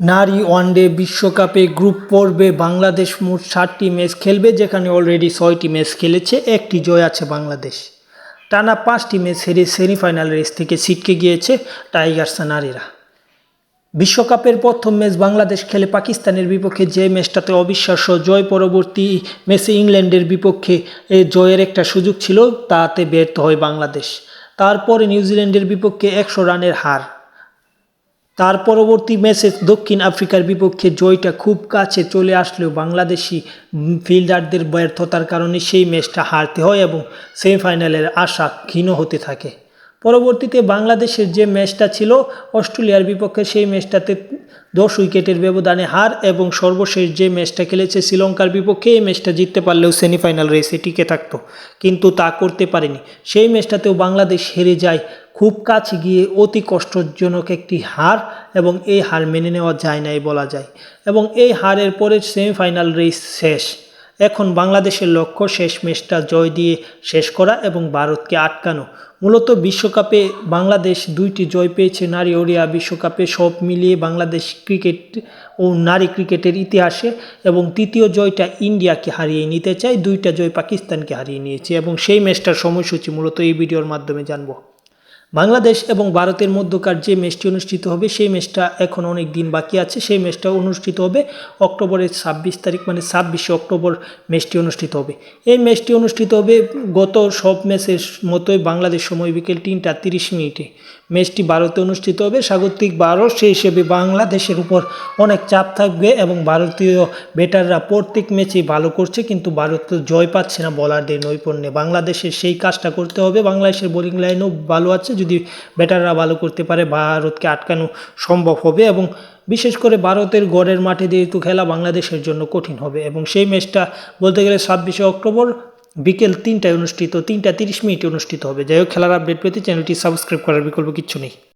নারী ওয়ানডে বিশ্বকাপে গ্রুপ পর্বে বাংলাদেশ মোট ষাটটি ম্যাচ খেলবে, যেখানে অলরেডি ছয়টি ম্যাচ খেলেছে, একটি জয় আছে বাংলাদেশ। টানা পাঁচটি ম্যাচ হেরে সেমিফাইনাল রেস থেকে ছিটকে গিয়েছে টাইগার্স নারীরা। বিশ্বকাপের প্রথম ম্যাচ বাংলাদেশ খেলে পাকিস্তানের বিপক্ষে যে ম্যাচটাতে অবিশ্বাস্য জয় পরবর্তী ম্যাচে ইংল্যান্ডের বিপক্ষে জয়ের একটা সুযোগ ছিল, তাতে ব্যর্থ হয় বাংলাদেশ। তারপরে নিউজিল্যান্ডের বিপক্ষে একশো রানের হার। তার পরবর্তী ম্যাচে দক্ষিণ আফ্রিকার বিপক্ষে জয়টা খুব কাছে চলে আসলেও বাংলাদেশি ফিল্ডারদের ব্যর্থতার কারণে সেই ম্যাচটা হারতে হয় এবং সেমিফাইনালের আশা ক্ষীণ হতে থাকে। পরবর্তীতে বাংলাদেশের যে ম্যাচটা ছিল, অস্ট্রেলিয়ার বিপক্ষে সেই ম্যাচটাতে দশ উইকেটের ব্যবধানে হার এবং সর্বশেষ যে ম্যাচটা খেলেছে শ্রীলঙ্কার বিপক্ষে, এই ম্যাচটা জিততে পারলেও সেমিফাইনাল রেসে টিকে থাকতো, কিন্তু তা করতে পারেনি। সেই ম্যাচটাতেও বাংলাদেশ হেরে যায় খুব কাছে গিয়ে অতি কষ্টজনক একটি হার এবং এই হার মেনে নেওয়া যায় নাই বলা যায়। এবং এই হারের পরে সেমিফাইনাল রেস শেষ। এখন বাংলাদেশের লক্ষ্য শেষ ম্যাচটা জয় দিয়ে শেষ করা এবং ভারতকে আটকানো। মূলত বিশ্বকাপে বাংলাদেশ দুইটি জয় পেয়েছে, নারী ওড়িয়া বিশ্বকাপে সব মিলিয়ে বাংলাদেশ ক্রিকেট ও নারী ক্রিকেটের ইতিহাসে। এবং তৃতীয় জয়টা ইন্ডিয়াকে হারিয়ে নিতে চায়, দুইটা জয় পাকিস্তানকে হারিয়ে নিয়েছে। এবং সেই ম্যাচটার সময়সূচি মূলত এই ভিডিওর মাধ্যমে জানব। বাংলাদেশ এবং ভারতের মধ্যকার যে ম্যাচটি অনুষ্ঠিত হবে, সেই ম্যাচটা এখন অনেক দিন বাকি আছে। সেই ম্যাচটা অনুষ্ঠিত হবে অক্টোবরের ছাব্বিশ তারিখ মানে ছাব্বিশে অক্টোবর ম্যাচটি অনুষ্ঠিত হবে। এই ম্যাচটি অনুষ্ঠিত হবে গত সব ম্যাচের মতোই বাংলাদেশ সময় বিকেল তিনটা তিরিশ মিনিটে। ম্যাচটি ভারতে অনুষ্ঠিত হবে। স্বাগতিক ভারত সেই হিসেবে বাংলাদেশের উপর অনেক চাপ থাকবে এবং ভারতীয় ব্যাটাররা প্রত্যেক ম্যাচেই ভালো করছে, কিন্তু ভারত জয় পাচ্ছে না বলারদের নৈপুণ্যে। বাংলাদেশের সেই কাজটা করতে হবে। বাংলাদেশের বোলিং লাইনও ভালো আছে। যদি ব্যাটাররা ভালো করতে পারে, ভারতকে আটকানো সম্ভব হবে এবং বিশেষ করে ভারতের গড়ের মাঠে যেহেতু খেলা বাংলাদেশের জন্য কঠিন হবে এবং সেই ম্যাচটা বলতে গেলে ছাব্বিশে অক্টোবর বিকেল তিনটায় অনুষ্ঠিত, তিনটা তিরিশ মিনিটে অনুষ্ঠিত হবে। যাই হোক, খেলার আপডেট পেতে চ্যানেলটি সাবস্ক্রাইব করার বিকল্প কিছু নেই।